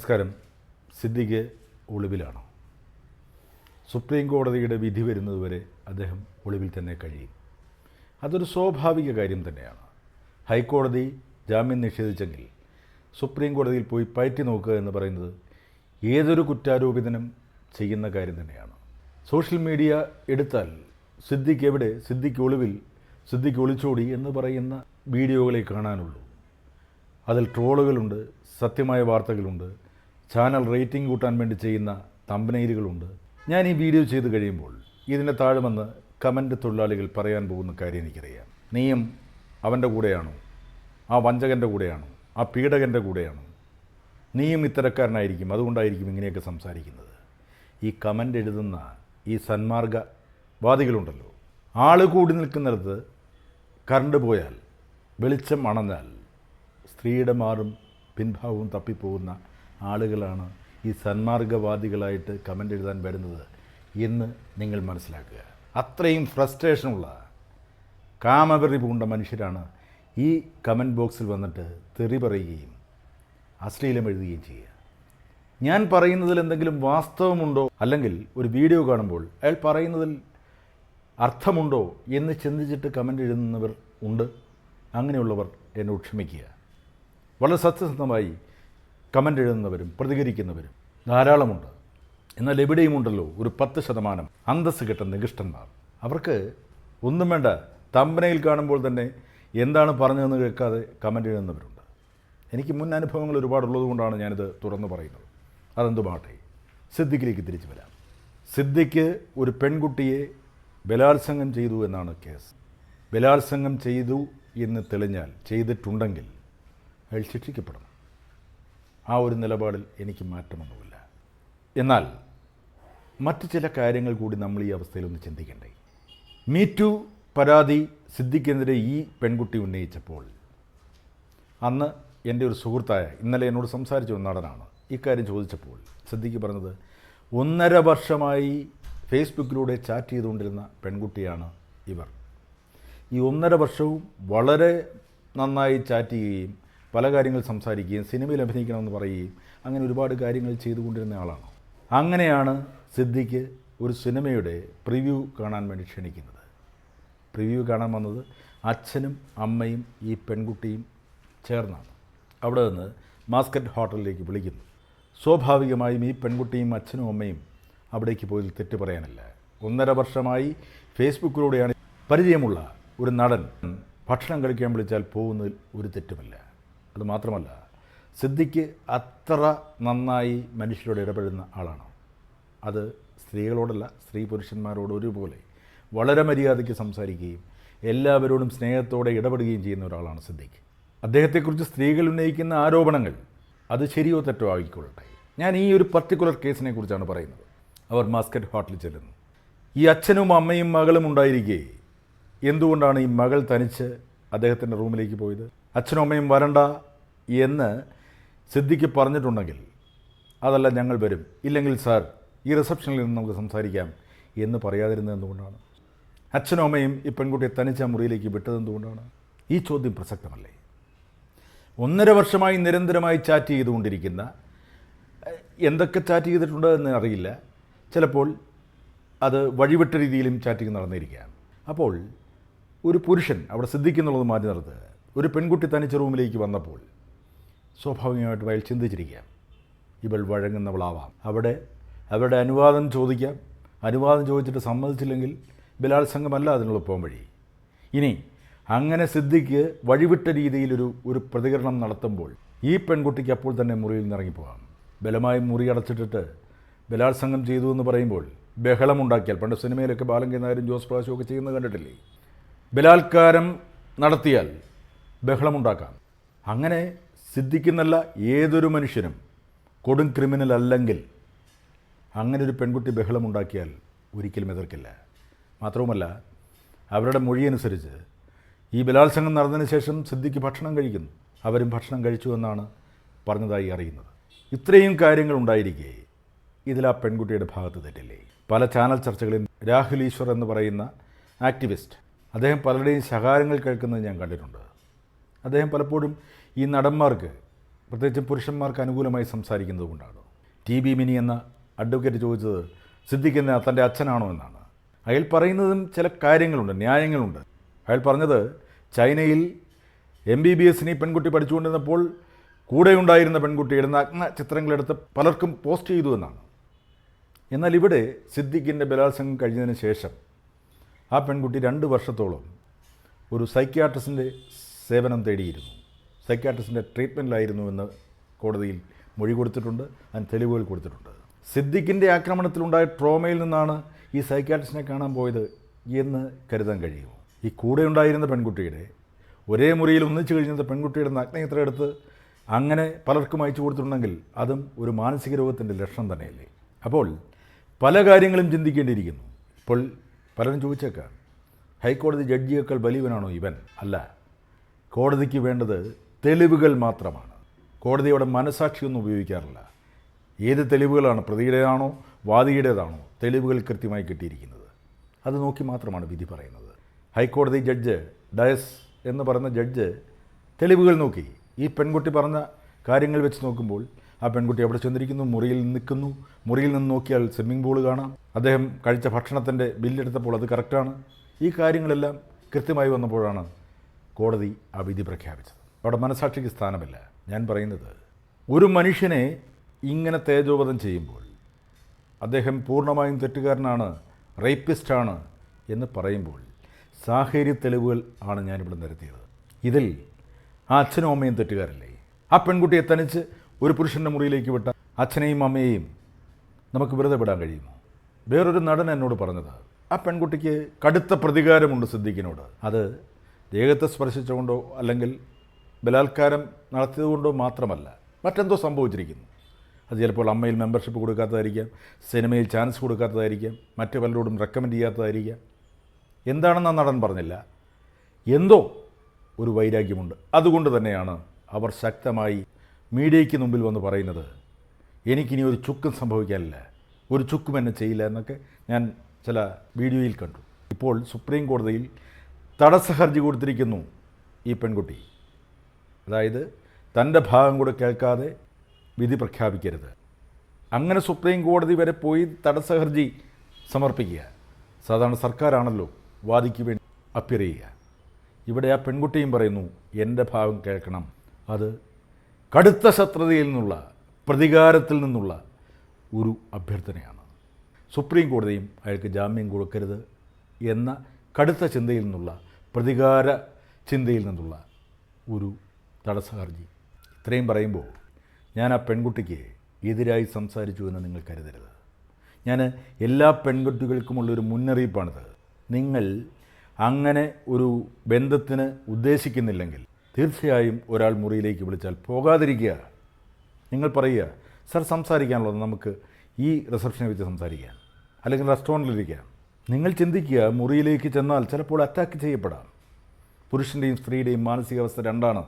നമസ്കാരം. സിദ്ദിഖ് ഒളിവിലാണ്? സുപ്രീം കോടതിയുടെ വിധി വരുന്നതുവരെ അദ്ദേഹം ഒളിവിൽ തന്നെ കഴിയും. അതൊരു സ്വാഭാവിക കാര്യം തന്നെയാണ്. ഹൈക്കോടതി ജാമ്യം നിഷേധിച്ചെങ്കിൽ സുപ്രീം കോടതിയിൽ പോയി പയറ്റി നോക്കുക എന്ന് പറയുന്നത് ഏതൊരു കുറ്റാരോപിതനും ചെയ്യുന്ന കാര്യം തന്നെയാണ്. സോഷ്യൽ മീഡിയ എടുത്താൽ സിദ്ദിഖ് എവിടെ? സിദ്ദിഖ് ഒളിവിൽ സിദ്ദിഖ് ഒളിച്ചോടി എന്ന് പറയുന്ന വീഡിയോകളെ കാണാനുള്ളൂ. അതിൽ ട്രോളുകളുണ്ട് സത്യമായ വാർത്തകളുണ്ട്. ചാനൽ റേറ്റിംഗ് കൂട്ടാൻ വേണ്ടി ചെയ്യുന്ന തമ്പനയിലുകളുണ്ട് ഞാൻ ഈ വീഡിയോ ചെയ്ത് കഴിയുമ്പോൾ ഇതിന്റെ താഴെ വന്ന് കമന്റ് തൊഴിലാളികൾ പറയാൻ പോകുന്ന കാര്യം എനിക്കറിയാം. നീയും അവന്റെ കൂടെയാണോ? ആ വഞ്ചകന്റെ കൂടെയാണോ? ആ പീഡകന്റെ കൂടെയാണോ? നീയും ഇത്തരക്കാരനായിരിക്കും. അതുകൊണ്ടായിരിക്കും ഇങ്ങനെയൊക്കെ സംസാരിക്കുന്നത്. ഈ കമന്റ് എഴുതുന്ന ഈ സന്മാർഗവാദികളുണ്ടല്ലോ. ആൾ കൂടി നിൽക്കുന്നിടത്ത് കറണ്ട് പോയാൽ വെളിച്ചം അണഞ്ഞാൽ സ്ത്രീയുടെ മാറും പിൻഭാവവും തപ്പിപ്പോകുന്ന ആളുകളാണ് ഈ സന്മാർഗവാദികളായിട്ട് കമന്റ് എഴുതാൻ വരുന്നത് എന്ന് നിങ്ങൾ മനസ്സിലാക്കുക. അത്രയും ഫ്രസ്ട്രേഷനുള്ള കാമവെറി പൂണ്ട മനുഷ്യരാണ് ഈ കമന്റ് ബോക്സിൽ വന്നിട്ട് തെറി പറയുകയും അശ്ലീലം എഴുതുകയും ചെയ്യുക. ഞാൻ പറയുന്നതിൽ എന്തെങ്കിലും വാസ്തവമുണ്ടോ? അല്ലെങ്കിൽ ഒരു വീഡിയോ കാണുമ്പോൾ അയാൾ പറയുന്നതിൽ അർത്ഥമുണ്ടോ എന്ന് ചിന്തിച്ചിട്ട് കമന്റ് എഴുതുന്നവർ ഉണ്ട്. അങ്ങനെയുള്ളവർ എന്നോട് ക്ഷമിക്കുക. വളരെ സത്യസന്ധമായി കമന്റ് എഴുതുന്നവരും പ്രതികരിക്കുന്നവരും ധാരാളമുണ്ട്. എന്നാൽ എവിടെയുമുണ്ടല്ലോ ഒരു പത്ത് ശതമാനം അന്തസ് കെട്ട നികൃഷ്ടന്മാർ. അവർക്ക് ഒന്നും വേണ്ട തമ്പനയിൽ കാണുമ്പോൾ തന്നെ എന്താണ് പറഞ്ഞതെന്ന് കേൾക്കാതെ കമന്റ് എഴുതുന്നവരുണ്ട്. എനിക്ക് മുൻ അനുഭവങ്ങൾ ഒരുപാടുള്ളത് കൊണ്ടാണ് ഞാനിത് തുറന്നു പറയുന്നത്. അതെന്തുമാട്ടെ സിദ്ദിഖിലേക്ക് തിരിച്ചു വരാം. സിദ്ദിഖ് ഒരു പെൺകുട്ടിയെ ബലാത്സംഗം ചെയ്തു എന്നാണ് കേസ്. ബലാത്സംഗം ചെയ്തു എന്ന് തെളിഞ്ഞാൽ ചെയ്തിട്ടുണ്ടെങ്കിൽ അയാൾ ശിക്ഷിക്കപ്പെടണം. ആ ഒരു നിലപാടിൽ എനിക്ക് മാറ്റമൊന്നുമില്ല. എന്നാൽ മറ്റ് ചില കാര്യങ്ങൾ കൂടി നമ്മൾ ഈ അവസ്ഥയിൽ ഒന്ന് ചിന്തിക്കണ്ടേ? മീറ്റു പരാതി സിദ്ദിഖിനെതിരെ ഈ പെൺകുട്ടി ഉന്നയിച്ചപ്പോൾ അന്ന് എന്റെ ഒരു സുഹൃത്തായ ഇന്നലെ എന്നോട് സംസാരിച്ച ഒരു നടനാണ്. ഇക്കാര്യം ചോദിച്ചപ്പോൾ സിദ്ദിഖ് പറഞ്ഞത് ഒന്നര വർഷമായി ഫേസ്ബുക്കിലൂടെ ചാറ്റ് ചെയ്തുകൊണ്ടിരുന്ന പെൺകുട്ടിയാണ് ഇവർ. ഈ ഒന്നര വർഷവും വളരെ നന്നായി ചാറ്റ് ചെയ്യുകയും പല കാര്യങ്ങൾ സംസാരിക്കുകയും സിനിമയിൽ അഭിനയിക്കണമെന്ന് പറയുകയും അങ്ങനെ ഒരുപാട് കാര്യങ്ങൾ ചെയ്തുകൊണ്ടിരുന്ന ആളാണ്. അങ്ങനെയാണ് സിദ്ദിഖ് ഒരു സിനിമയുടെ പ്രിവ്യൂ കാണാൻ വേണ്ടി ക്ഷണിക്കുന്നത്. പ്രിവ്യൂ കാണാൻ വന്നത് അച്ഛനും അമ്മയും ഈ പെൺകുട്ടിയും ചേർന്നാണ്. അവിടെ നിന്ന് മാസ്കറ്റ് ഹോട്ടലിലേക്ക് വിളിക്കുന്നു. സ്വാഭാവികമായും ഈ പെൺകുട്ടിയും അച്ഛനും അമ്മയും അവിടേക്ക് പോയി തെറ്റ് പറയാനില്ല. ഒന്നര വർഷമായി ഫേസ്ബുക്കിലൂടെയാണ് പരിചയമുള്ള ഒരു നടൻ ഭക്ഷണം കഴിക്കാൻ വിളിച്ചാൽ പോകുന്നതിൽ ഒരു തെറ്റുമില്ല. അത് മാത്രമല്ല സിദ്ദിഖ് അത്ര നന്നായി മനുഷ്യരോട് ഇടപെടുന്ന ആളാണ്. അത് സ്ത്രീകളോടല്ല സ്ത്രീ പുരുഷന്മാരോട് ഒരുപോലെ വളരെ മര്യാദയ്ക്ക് സംസാരിക്കുകയും എല്ലാവരോടും സ്നേഹത്തോടെ ഇടപെടുകയും ചെയ്യുന്ന ഒരാളാണ് സിദ്ദിഖ്. അദ്ദേഹത്തെക്കുറിച്ച് സ്ത്രീകൾ ഉന്നയിക്കുന്ന ആരോപണങ്ങൾ അത് ശരിയോ തെറ്റോ ആയിക്കൊള്ളട്ടെ. ഞാൻ ഈ ഒരു പർട്ടിക്കുലർ കേസിനെ കുറിച്ചാണ് പറയുന്നത്. അവർ മാസ്കറ്റ് ഹോട്ടലിൽ ചെല്ലുന്നു. ഈ അച്ഛനും അമ്മയും മകളും ഉണ്ടായിരിക്കെ എന്തുകൊണ്ടാണ് ഈ മകൾ തനിച്ച് അദ്ദേഹത്തിന്റെ റൂമിലേക്ക് പോയത്. അച്ഛനും അമ്മയും വരണ്ട എന്ന് സിദ്ധിക്ക് പറഞ്ഞിട്ടുണ്ടെങ്കിൽ അതല്ല ഞങ്ങൾ വരും. ഇല്ലെങ്കിൽ സാർ ഈ റിസപ്ഷനിൽ നിന്ന് നമുക്ക് സംസാരിക്കാം എന്ന് പറയാതിരുന്നത് എന്തുകൊണ്ടാണ്? അച്ഛനും അമ്മയും ഈ പെൺകുട്ടിയെ തനിച്ച മുറിയിലേക്ക് വിട്ടത് എന്തുകൊണ്ടാണ്? ഈ ചോദ്യം പ്രസക്തമല്ലേ? ഒന്നര വർഷമായി നിരന്തരമായി ചാറ്റ് ചെയ്തുകൊണ്ടിരിക്കുന്ന എന്തൊക്കെ ചാറ്റ് ചെയ്തിട്ടുണ്ട് എന്ന് അറിയില്ല. ചിലപ്പോൾ അത് വഴിവിട്ട രീതിയിലും ചാറ്റിങ് നടന്നിരിക്കുകയാണ്. അപ്പോൾ ഒരു പുരുഷൻ അവിടെ സിദ്ധിക്കുന്നുള്ളത് മാറ്റി നിർത്തുക ഒരു പെൺകുട്ടി തനിച്ച റൂമിലേക്ക് വന്നപ്പോൾ സ്വാഭാവികമായിട്ട് അയാൾ ചിന്തിച്ചിരിക്കാം ഇവൾ വഴങ്ങുന്നവളാവാം. അവിടെ അവരുടെ അനുവാദം ചോദിക്കാം. അനുവാദം ചോദിച്ചിട്ട് സമ്മതിച്ചില്ലെങ്കിൽ ബലാത്സംഗമല്ല അതിനുള്ള പോകാൻ വഴി. ഇനി അങ്ങനെ സിദ്ധിക്ക് വഴിവിട്ട രീതിയിലൊരു ഒരു പ്രതികരണം നടത്തുമ്പോൾ ഈ പെൺകുട്ടിക്ക് അപ്പോൾ തന്നെ മുറിയിൽ നിന്ന് ഇറങ്ങിപ്പോകാം. ബലമായി മുറി അടച്ചിട്ടിട്ട് ബലാത്സംഗം ചെയ്തു എന്ന് പറയുമ്പോൾ ബഹളമുണ്ടാക്കിയാൽ പണ്ട് സിനിമയിലൊക്കെ ബാലങ്കി നായരും ജോസ് പ്രാശും ഒക്കെ ചെയ്യുന്നത് കണ്ടിട്ടില്ലേ? ബലാത്കാരം നടത്തിയാൽ ബഹളമുണ്ടാക്കാം. അങ്ങനെ സിദ്ധിക്കുന്നല്ല ഏതൊരു മനുഷ്യനും. കൊടും ക്രിമിനൽ അല്ലെങ്കിൽ അങ്ങനെ ഒരു പെൺകുട്ടി ബഹളമുണ്ടാക്കിയാൽ ഒരിക്കലും എതിർക്കില്ല. മാത്രവുമല്ല അവരുടെ മൊഴിയനുസരിച്ച് ഈ ബലാത്സംഗം നടന്നതിന് ശേഷം സിദ്ധിക്ക് ഭക്ഷണം കഴിക്കുന്നു. അവരും ഭക്ഷണം കഴിച്ചു എന്നാണ് പറഞ്ഞതായി അറിയുന്നത്. ഇത്രയും കാര്യങ്ങൾ ഉണ്ടായിരിക്കെ ഇതിൽ ആ പെൺകുട്ടിയുടെ ഭാഗത്ത് തെറ്റില്ലേ? പല ചാനൽ ചർച്ചകളിൽ രാഹുൽ ഈശ്വർ എന്ന് പറയുന്ന ആക്ടിവിസ്റ്റ് അദ്ദേഹം പലരുടെയും ശകാരങ്ങൾ കേൾക്കുന്നത് ഞാൻ കണ്ടിട്ടുണ്ട്. അദ്ദേഹം പലപ്പോഴും ഈ നടന്മാർക്ക് പ്രത്യേകിച്ച് പുരുഷന്മാർക്ക് അനുകൂലമായി സംസാരിക്കുന്നത് കൊണ്ടാണ്. ടി ബി മിനി എന്ന അഡ്വക്കേറ്റ് ചോദിച്ചത് സിദ്ദിഖിന് തന്റെ അച്ഛനാണോ എന്നാണ്. അയാൾ പറയുന്നതും ചില കാര്യങ്ങളുണ്ട് ന്യായങ്ങളുണ്ട്. അയാൾ പറഞ്ഞത് ചൈനയിൽ എം ബി ബി എസിന് പെൺകുട്ടി പഠിച്ചുകൊണ്ടിരുന്നപ്പോൾ കൂടെയുണ്ടായിരുന്ന പെൺകുട്ടിയുടെ നഗ്ന ചിത്രങ്ങളെടുത്ത് പലർക്കും പോസ്റ്റ് ചെയ്തു എന്നാണ്. എന്നാൽ ഇവിടെ സിദ്ദിഖിന്റെ ബലാത്സംഗം കഴിഞ്ഞതിന് ശേഷം ആ പെൺകുട്ടി രണ്ട് വർഷത്തോളം ഒരു സൈക്യാട്രിസ്റ്റിന്റെ സേവനം തേടിയിരുന്നു. സൈക്യാട്രിസ്റ്റിന്റെ ട്രീറ്റ്മെന്റിലായിരുന്നു എന്ന് കോടതിയിൽ മൊഴി കൊടുത്തിട്ടുണ്ട് അതിന് തെളിവുകൾ കൊടുത്തിട്ടുണ്ട്. സിദ്ദിഖിന്റെ ആക്രമണത്തിലുണ്ടായ ട്രോമയിൽ നിന്നാണ് ഈ സൈക്യാട്രിസ്റ്റിനെ കാണാൻ പോയത് എന്ന് കരുതാൻ കഴിയുമോ? ഈ കൂടെ ഉണ്ടായിരുന്ന പെൺകുട്ടിയുടെ ഒരേ മുറിയിൽ ഒന്നിച്ചു കഴിഞ്ഞത് പെൺകുട്ടിയുടെ നഗ്നയത്ര എടുത്ത് അങ്ങനെ പലർക്കും അയച്ചു കൊടുത്തിട്ടുണ്ടെങ്കിൽ അതും ഒരു മാനസിക രോഗത്തിന്റെ ലക്ഷണം തന്നെയല്ലേ? അപ്പോൾ പല കാര്യങ്ങളും ചിന്തിക്കേണ്ടിയിരിക്കുന്നു. ഇപ്പോൾ പലരും ചോദിച്ചേക്കാം ഹൈക്കോടതി ജഡ്ജിയേക്കാൾ ബലീവനാണോ ഇവൻ? അല്ല കോടതിക്ക് വേണ്ടത് തെളിവുകൾ മാത്രമാണ്. കോടതിയുടെ മനസാക്ഷിയൊന്നും ഉപയോഗിക്കാറില്ല. ഏത് തെളിവുകളാണ് പ്രതിയുടേതാണോ വാദിയുടേതാണോ തെളിവുകൾ കൃത്യമായി കിട്ടിയിരിക്കുന്നത്? അത് നോക്കി മാത്രമാണ് വിധി പറയുന്നത്. ഹൈക്കോടതി ജഡ്ജ് ഡയസ് എന്ന് പറയുന്ന ജഡ്ജ് തെളിവുകൾ നോക്കി. ഈ പെൺകുട്ടി പറഞ്ഞ കാര്യങ്ങൾ വെച്ച് നോക്കുമ്പോൾ ആ പെൺകുട്ടി അവിടെ ചെന്നിരിക്കുന്നു? മുറിയിൽ നിൽക്കുന്നു. മുറിയിൽ നിന്ന് നോക്കിയാൽ സ്വിമ്മിംഗ് പൂൾ കാണാം. അദ്ദേഹം കഴിച്ച ഭക്ഷണത്തിന്റെ ബില്ലെടുത്തപ്പോൾ അത് കറക്റ്റാണ് ഈ കാര്യങ്ങളെല്ലാം കൃത്യമായി വന്നപ്പോഴാണ് കോടതി ആ വിധി പ്രഖ്യാപിച്ചത്. അവിടെ മനസാക്ഷിക്ക് സ്ഥാനമില്ല. ഞാൻ പറയുന്നത് ഒരു മനുഷ്യനെ ഇങ്ങനെ തേജോവധം ചെയ്യുമ്പോൾ അദ്ദേഹം പൂർണമായും തെറ്റുകാരനാണ് റേപ്പിസ്റ്റാണ് എന്ന് പറയുമ്പോൾ സാഹചര്യ തെളിവുകൾ ആണ് ഞാനിവിടെ നിരത്തിയത്. ഇതിൽ ആ അച്ഛനും അമ്മയും തെറ്റുകാരല്ലേ? ആ പെൺകുട്ടിയെ തനിച്ച് ഒരു പുരുഷന്റെ മുറിയിലേക്ക് വിട്ട അച്ഛനെയും അമ്മയെയും നമുക്ക് വെറുതെ വിടാൻ കഴിയുമോ? വേറൊരു നടൻ എന്നോട് പറഞ്ഞത് ആ പെൺകുട്ടിക്ക് കടുത്ത പ്രതികാരമുണ്ട് സിദ്ദിഖിനോട്. അത് ദേഹത്തെ സ്പർശിച്ചുകൊണ്ടോ അല്ലെങ്കിൽ ബലാത്കാരം നടത്തിയതുകൊണ്ടോ മാത്രമല്ല മറ്റെന്തോ സംഭവിച്ചിരിക്കുന്നു. അത് ചിലപ്പോൾ അമ്മയിൽ മെമ്പർഷിപ്പ് കൊടുക്കാത്തതായിരിക്കാം സിനിമയിൽ ചാൻസ് കൊടുക്കാത്തതായിരിക്കാം മറ്റു പലരോടും റെക്കമെൻഡ് ചെയ്യാത്തതായിരിക്കാം. എന്താണെന്ന് നടൻ പറഞ്ഞില്ല. എന്തോ ഒരു വൈരാഗ്യമുണ്ട്. അതുകൊണ്ട് തന്നെയാണ് അവർ ശക്തമായി മീഡിയയ്ക്ക് മുമ്പിൽ വന്ന് പറയുന്നത് എനിക്കിനി ഒരു ചുക്കും സംഭവിക്കാനില്ല. ഒരു ചുക്കും എന്നെ ചെയ്യില്ല എന്നൊക്കെ ഞാൻ ചില വീഡിയോയിൽ കണ്ടു. ഇപ്പോൾ സുപ്രീം കോടതിയിൽ തടസ്സ ഹർജി കൊടുത്തിരിക്കുന്നു ഈ പെൺകുട്ടി. അതായത് തന്റെ ഭാഗം കൂടെ കേൾക്കാതെ വിധി പ്രഖ്യാപിക്കരുത്. അങ്ങനെ സുപ്രീം കോടതി വരെ പോയി തടസ്സ ഹർജി സമർപ്പിക്കുക. സാധാരണ സർക്കാരാണല്ലോ വാദിക്ക് വേണ്ടി അപ്പിയർ ചെയ്യുക. ഇവിടെ ആ പെൺകുട്ടിയും പറയുന്നു എന്റെ ഭാഗം കേൾക്കണം. അത് കടുത്ത ശത്രുതയിൽ നിന്നുള്ള പ്രതികാരത്തിൽ നിന്നുള്ള ഒരു അഭ്യർത്ഥനയാണ്. സുപ്രീം കോടതിയും അയാൾക്ക് ജാമ്യം കൊടുക്കരുത് എന്ന കടുത്ത ചിന്തയിൽ നിന്നുള്ള പ്രതികാര ചിന്തയിൽ നിന്നുള്ള ഒരു തടസ്സ ഹർജി ഇത്രയും പറയുമ്പോൾ ഞാൻ ആ പെൺകുട്ടിക്ക് എതിരായി സംസാരിച്ചു എന്ന് നിങ്ങൾ കരുതരുത്. ഞാൻ എല്ലാ പെൺകുട്ടികൾക്കുമുള്ളൊരു മുന്നറിയിപ്പാണിത്. നിങ്ങൾ അങ്ങനെ ഒരു ബന്ധത്തിന് ഉദ്ദേശിക്കുന്നില്ലെങ്കിൽ തീർച്ചയായും ഒരാൾ മുറിയിലേക്ക് വിളിച്ചാൽ പോകാതിരിക്കുക. നിങ്ങൾ പറയുക സർ സംസാരിക്കാനുള്ളത് നമുക്ക് ഈ റിസപ്ഷനെ വെച്ച് സംസാരിക്കാം. അല്ലെങ്കിൽ റെസ്റ്റോറന്റിലിരിക്കാം നിങ്ങൾ ചിന്തിക്കുക മുറിയിലേക്ക് ചെന്നാൽ ചിലപ്പോൾ അറ്റാക്ക് ചെയ്യപ്പെടാം. പുരുഷന്റെയും സ്ത്രീയുടെയും മാനസികാവസ്ഥ രണ്ടാണ്.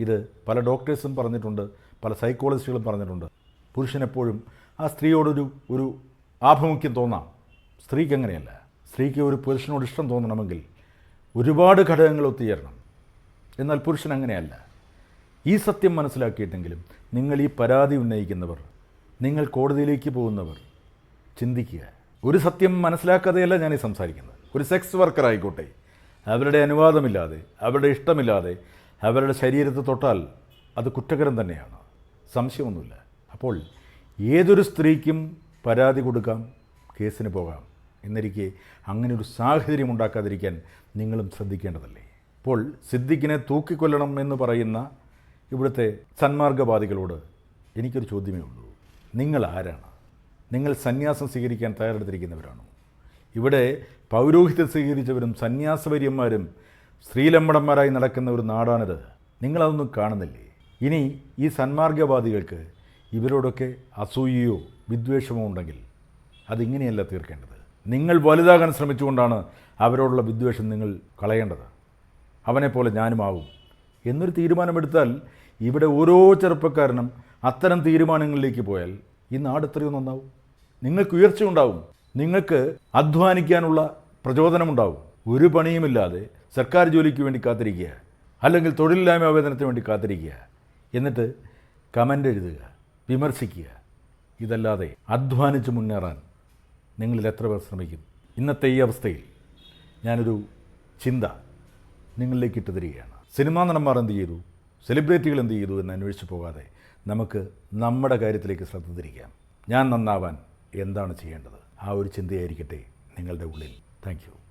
ഇത് പല ഡോക്ടേഴ്സും പറഞ്ഞിട്ടുണ്ട് പല സൈക്കോളജിസ്റ്റുകളും പറഞ്ഞിട്ടുണ്ട്. പുരുഷനെപ്പോഴും ആ സ്ത്രീയോടൊരു ഒരു ആഭിമുഖ്യം തോന്നാം. സ്ത്രീക്ക് അങ്ങനെയല്ല. സ്ത്രീക്ക് ഒരു പുരുഷനോട് ഇഷ്ടം തോന്നണമെങ്കിൽ ഒരുപാട് ഘടകങ്ങൾ ഒത്തുചേരണം. എന്നാൽ പുരുഷൻ അങ്ങനെയല്ല. ഈ സത്യം മനസ്സിലാക്കിയിട്ടെങ്കിലും നിങ്ങൾ ഈ പരാതി ഉന്നയിക്കുന്നവർ നിങ്ങൾ കോടതിയിലേക്ക് പോകുന്നവർ ചിന്തിക്കുക. ഒരു സത്യം മനസ്സിലാക്കാതെയല്ല ഈ സംസാരിക്കുന്നത്. ഒരു സെക്സ് വർക്കർ ആയിക്കോട്ടെ അവരുടെ അനുവാദമില്ലാതെ അവരുടെ ഇഷ്ടമില്ലാതെ അവരുടെ ശരീരത്തെ തൊട്ടാൽ അത് കുറ്റകരം തന്നെയാണ്. സംശയമൊന്നുമില്ല. അപ്പോൾ ഏതൊരു സ്ത്രീക്കും പരാതി കൊടുക്കാം കേസിന് പോകാം. എന്നിരിക്കെ അങ്ങനെ ഒരു സാഹചര്യം ഉണ്ടാക്കാതിരിക്കാൻ നിങ്ങളും ശ്രദ്ധിക്കേണ്ടതല്ലേ? ഇപ്പോൾ സിദ്ദിഖിനെ തൂക്കിക്കൊല്ലണം എന്ന് പറയുന്ന ഇവിടുത്തെ സന്മാർഗവാദികളോട് എനിക്കൊരു ചോദ്യമേ ഉള്ളൂ. നിങ്ങൾ ആരാണ്? നിങ്ങൾ സന്യാസം സ്വീകരിക്കാൻ തയ്യാറെടുത്തിരിക്കുന്നവരാണോ? ഇവിടെ പൗരോഹിത്യം സ്വീകരിച്ചവരും സന്യാസവര്യന്മാരും സ്ത്രീലമ്പടന്മാരായി നടക്കുന്ന ഒരു നാടാണിത്. നിങ്ങളതൊന്നും കാണുന്നില്ലേ? ഇനി ഈ സന്മാർഗവാദികൾക്ക് ഇവരോടൊക്കെ അസൂയയോ വിദ്വേഷമോ ഉണ്ടെങ്കിൽ അതിങ്ങനെയല്ല തീർക്കേണ്ടത്. നിങ്ങൾ വലുതാകാൻ ശ്രമിച്ചുകൊണ്ടാണ് അവരോടുള്ള വിദ്വേഷം നിങ്ങൾ കളയേണ്ടത്. അവനെപ്പോലെ ഞാനുമാവും. എന്നൊരു തീരുമാനമെടുത്താൽ ഇവിടെ ഓരോ ചെറുപ്പക്കാരനും അത്തരം തീരുമാനങ്ങളിലേക്ക് പോയാൽ ഈ നാട് എത്രയോ നന്നാവും. നിങ്ങൾക്ക് ഉയർച്ച ഉണ്ടാവും. നിങ്ങൾക്ക് അധ്വാനിക്കാനുള്ള പ്രചോദനമുണ്ടാവും. ഒരു പണിയുമില്ലാതെ സർക്കാർ ജോലിക്ക് വേണ്ടി കാത്തിരിക്കുക. അല്ലെങ്കിൽ തൊഴിലില്ലായ്മ ആവേദനത്തിന് വേണ്ടി കാത്തിരിക്കുക. എന്നിട്ട് കമന്റ് എഴുതുക വിമർശിക്കുക. ഇതല്ലാതെ അധ്വാനിച്ച് മുന്നേറാൻ നിങ്ങളിൽ എത്ര പേർ ശ്രമിക്കും? ഇന്നത്തെ ഈ അവസ്ഥയിൽ ഞാനൊരു ചിന്ത നിങ്ങളിലേക്ക് ഇട്ട് തരികയാണ് സിനിമാ നടന്മാർ എന്ത് ചെയ്തു? സെലിബ്രിറ്റികൾ എന്ത് ചെയ്തു എന്ന് അന്വേഷിച്ച് പോകാതെ നമുക്ക് നമ്മുടെ കാര്യത്തിലേക്ക് ശ്രദ്ധ തിരിക്കാം. ഞാൻ നന്നാവാൻ എന്താണ് ചെയ്യേണ്ടത്? ആ ഒരു ചിന്തയായിരിക്കട്ടെ നിങ്ങളുടെ ഉള്ളിൽ. താങ്ക്